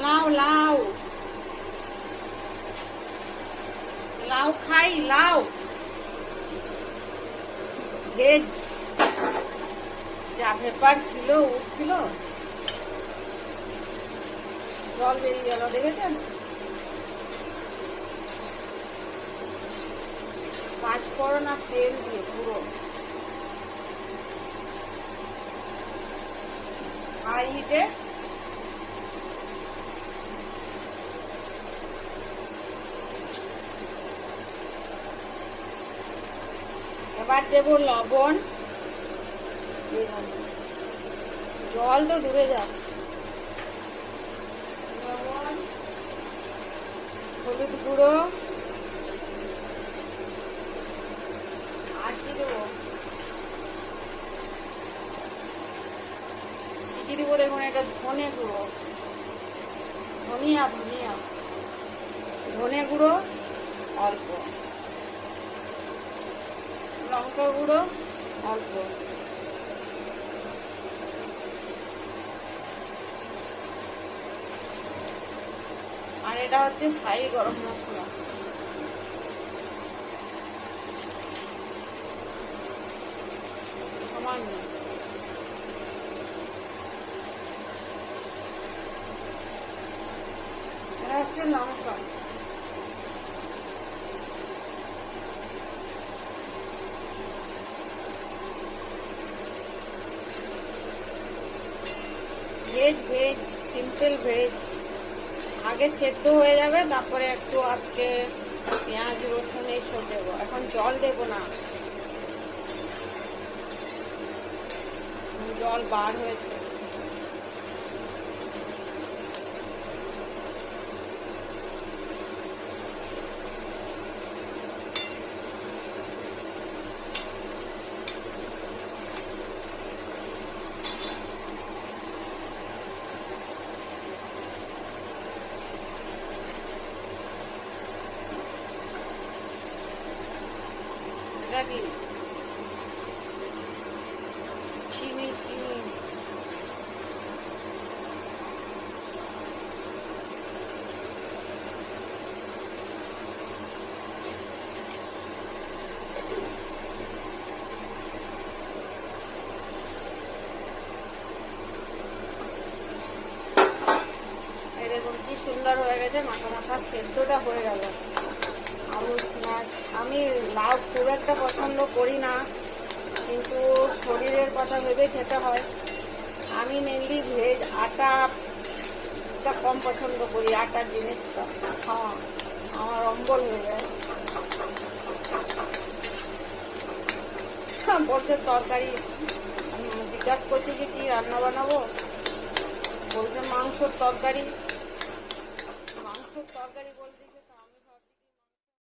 লাউ লাউ লাউ খাই লাউ ভেজ যা ভেপার ছিল উঠছিল জল বেরিয়ে গেল দেখেছেন পাঁচ করোনা তেল দিয়ে পুরো হাই হিটে এবার দেব লবণ। জল তো দূরে যা লবণ, হলুদ গুঁড়ো। আর কি দেবো? কি দেবো দেখুন, এটা ধনে গুঁড়ো। ধনিয়া ধনিয়া। ধনে গুঁড়ো, অল্প। লঙ্কা গুঁড়ো অল্প। আর এটা হচ্ছে সাই গরম মশলা। সামান্য। এটা হচ্ছে লঙ্কা ভেজ ভেজ সিম্পল ভেজ আগে সেদ্ধ হয়ে যাবে, তারপরে একটু আজকে পেঁয়াজ, রসুন এইসব দেবো। এখন জল দেব না। জল বার হয়েছে। কি চিনি চিনি দেখুন কি সুন্দর হয়ে গেছে? মাথা মাথা সেদ্ধটা হয়ে গেল। স্ন্যাক আমি লাউ খুব একটা পছন্দ করি না কিন্তু শরীরের কথা ভেবে খেতে হয়। আমি মেনলি ভেজ আটাটা কম পছন্দ করি আটার জিনিসটা। খাওয়া আমার অম্বল হয়ে যায়। হ্যাঁ, বলছে তরকারি। জিজ্ঞাসা করছি যে কি রান্না বানাবো? বলছে মাংসর তরকারি। মাংসর তরকারি বলতে যে তো আমি ভাবছি কি মাংস-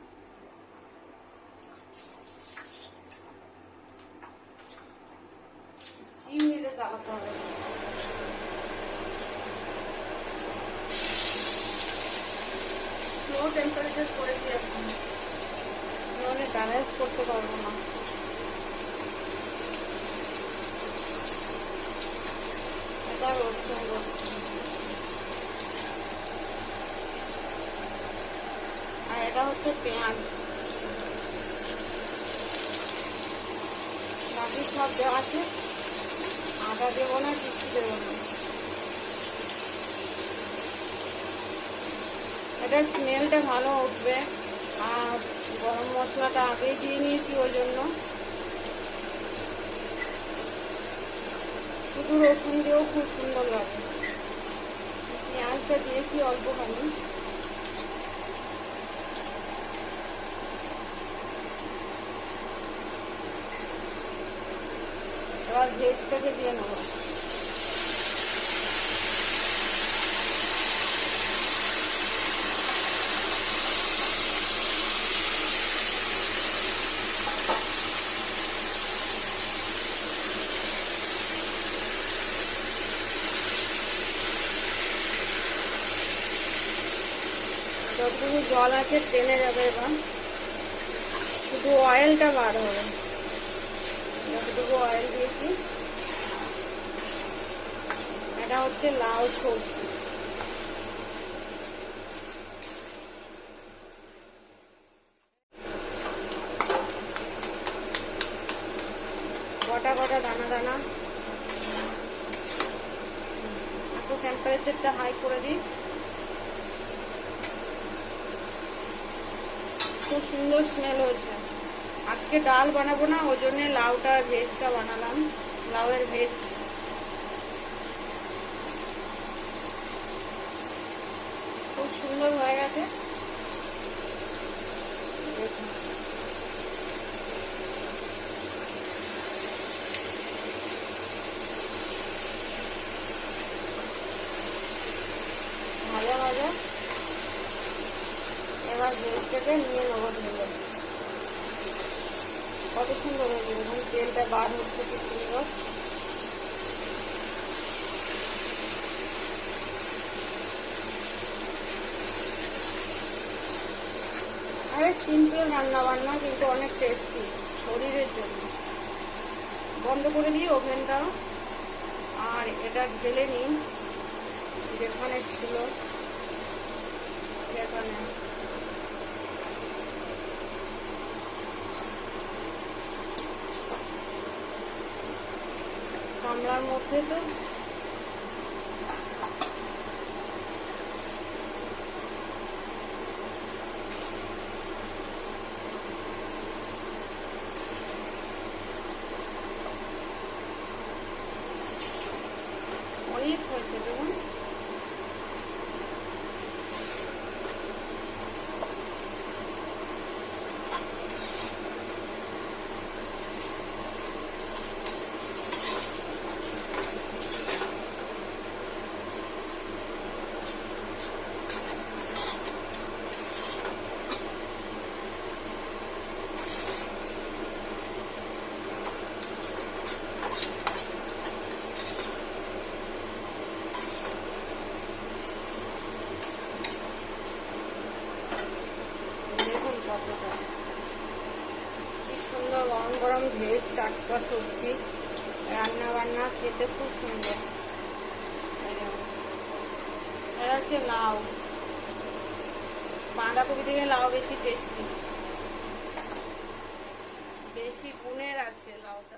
চিমড়িটা হবে স্লো টেম্পারেচার করে দিয়ে এখন নাহলে ড্যামেজ করতে পারব না এটা রসুন আর এটা হচ্ছে পেঁয়াজ বাকি সব দেওয়া আছে আদা দেবো না কিছু দেবো না। এটার স্মেলটা ভালো উঠবে। আর গরম মশলাটা আগেই দিয়ে নিয়েছি ওই জন্য। শুধু রসুন দিয়েও খুব সুন্দর লাগে। পেঁয়াজটা দিয়েছি অল্পখানি। এবার ভেজটাকে দিয়ে নেব। যতটুকু জল আছে টেনে যাবে এবার। শুধু অয়েলটা বার হবে। যতটুকু অয়েল দিয়েছি এটা হচ্ছে লাউ সবজি গোটা গোটা দানা দানা একটু টেম্পারেচারটা হাই করে দিই খুব সুন্দর স্মেল হয়েছে আজকে ডাল বানাবো না, ওই জন্যে লাউটা ভেজটা বানালাম। লাউয়ের ভেজ। খুব সুন্দর হয়ে গেছে। ভাজা ভাজা এবার ভেজটাকে নিয়ে নেব ধরে কত সুন্দর তেলটা বার হচ্ছে কি সুন্দর আরে সিম্পল রান্না বান্না, কিন্তু অনেক টেস্টি শরীরের জন্য। বন্ধ করে দিই ওভেনটা। আর এটা ঢেলে নিই, যেখানে ছিল সেখানে। গামলার মধ্যে তো। অনেক হয়েছে দেখুন কতটা কি সুন্দর গরম গরম ভেজ টাটকা সবজি রান্না বান্না খেতে খুব সুন্দর। এটা হচ্ছে লাউ। বাঁধাকপি থেকে লাউ বেশি টেস্টি বেশি গুণের আছে লাউটা